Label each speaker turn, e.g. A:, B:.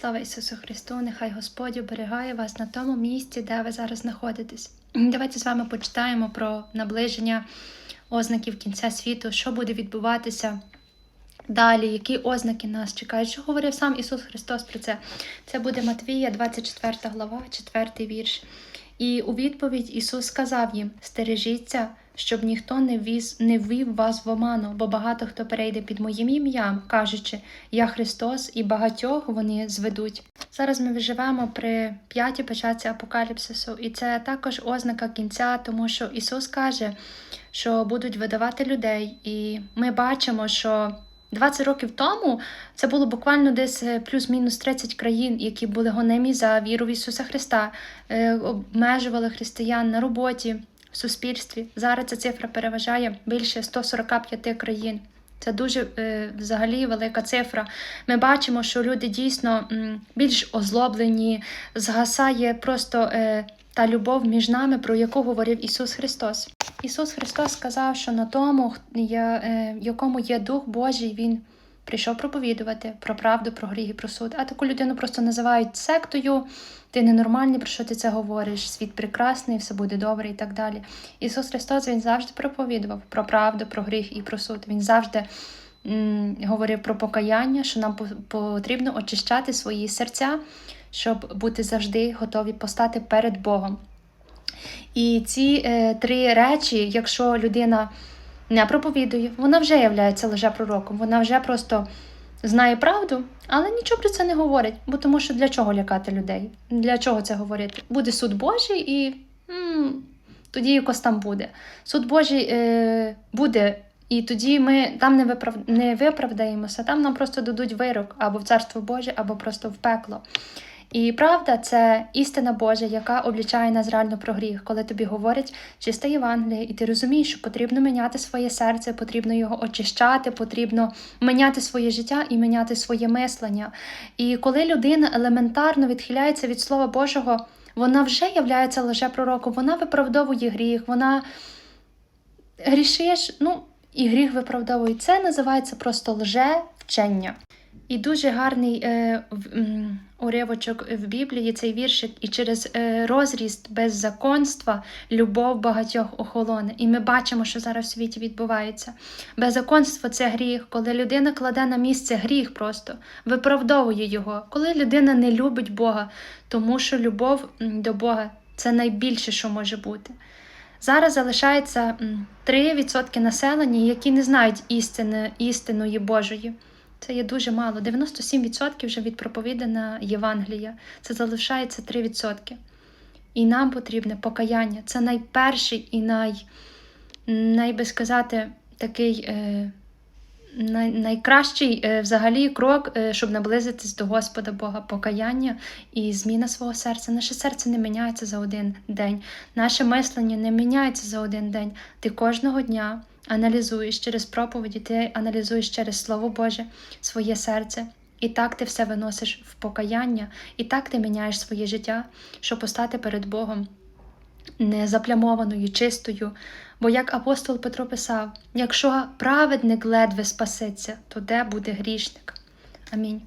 A: Слава Ісусу Христу! Нехай Господь оберігає вас на тому місці, де ви зараз знаходитесь. Давайте з вами почитаємо про наближення ознаків кінця світу, що буде відбуватися далі, які ознаки нас чекають. Що говорив сам Ісус Христос про це? Це буде Матвія, 24 глава, 4 вірш. І у відповідь Ісус сказав їм: Стережіться, щоб ніхто не віз, не ввів вас в оману, бо багато хто перейде під моїм ім'ям, кажучи, Я Христос, і багатьох вони зведуть. Зараз ми виживемо при п'ятій початці апокаліпсису, і це також ознака кінця, тому що Ісус каже, що будуть видавати людей, і ми бачимо, що 20 років тому це було буквально десь е, плюс-мінус 30 країн, які були гонемі за віру в Ісуса Христа, е, обмежували християн на роботі, в суспільстві. Зараз ця цифра переважає більше 145 країн. Це дуже е, взагалі велика цифра. Ми бачимо, що люди дійсно більш озлоблені, згасає просто та любов між нами, про яку говорив Ісус Христос. Ісус Христос сказав, що на тому, е, якому є Дух Божий, Він прийшов проповідувати про правду, про гріх і про суд. А таку людину просто називають сектою. Ти ненормальний, про що ти це говориш? Світ прекрасний, все буде добре і так далі. Ісус Христос Він завжди проповідував про правду, про гріх і про суд. Він завжди говорив про покаяння, що нам потрібно очищати свої серця, щоб бути завжди готові постати перед Богом. І ці е, три речі, якщо людина не проповідує, вона вже є лжепророком, вона вже просто знає правду, але нічого про це не говорить. Бо тому що для чого лякати людей? Для чого це говорити? Буде суд Божий і м, тоді якось там буде. Суд Божий е, буде, і тоді ми там не, виправ... не виправдаємося, там нам просто дадуть вирок або в Царство Боже, або просто в пекло. І правда, це істина Божа, яка облічає нас реально про гріх, коли тобі говорять чисте Євангеліє, і ти розумієш, що потрібно міняти своє серце, потрібно його очищати, потрібно міняти своє життя і міняти своє мислення. І коли людина елементарно відхиляється від Слова Божого, вона вже являється лжепророком, вона виправдовує гріх, вона грішиш, ну і гріх виправдовує. Це називається просто лже-вчення. І дуже гарний е, уривочок в Біблії цей віршик, і через е, розріст беззаконства любов багатьох охолоне. І ми бачимо, що зараз в світі відбувається. Беззаконство це гріх, коли людина кладе на місце гріх просто, виправдовує його, коли людина не любить Бога, тому що любов до Бога це найбільше, що може бути. Зараз залишається м, 3% населення, які не знають істини, істиної Божої. Це є дуже мало. 97% вже від проповідана Євангелія. Це залишається 3%. І нам потрібне покаяння. Це найперший і най, най би сказати, такий е, най, найкращий е, взагалі крок, е, щоб наблизитись до Господа Бога, покаяння і зміна свого серця. Наше серце не міняється за один день, наше мислення не міняється за один день. Ти кожного дня аналізуєш через проповіді, ти аналізуєш через Слово Боже своє серце. І так ти все виносиш в покаяння, і так ти міняєш своє життя, щоб постати перед Богом незаплямованою, чистою. Бо як апостол Петро писав: якщо праведник ледве спасеться, то де буде грішник? Амінь.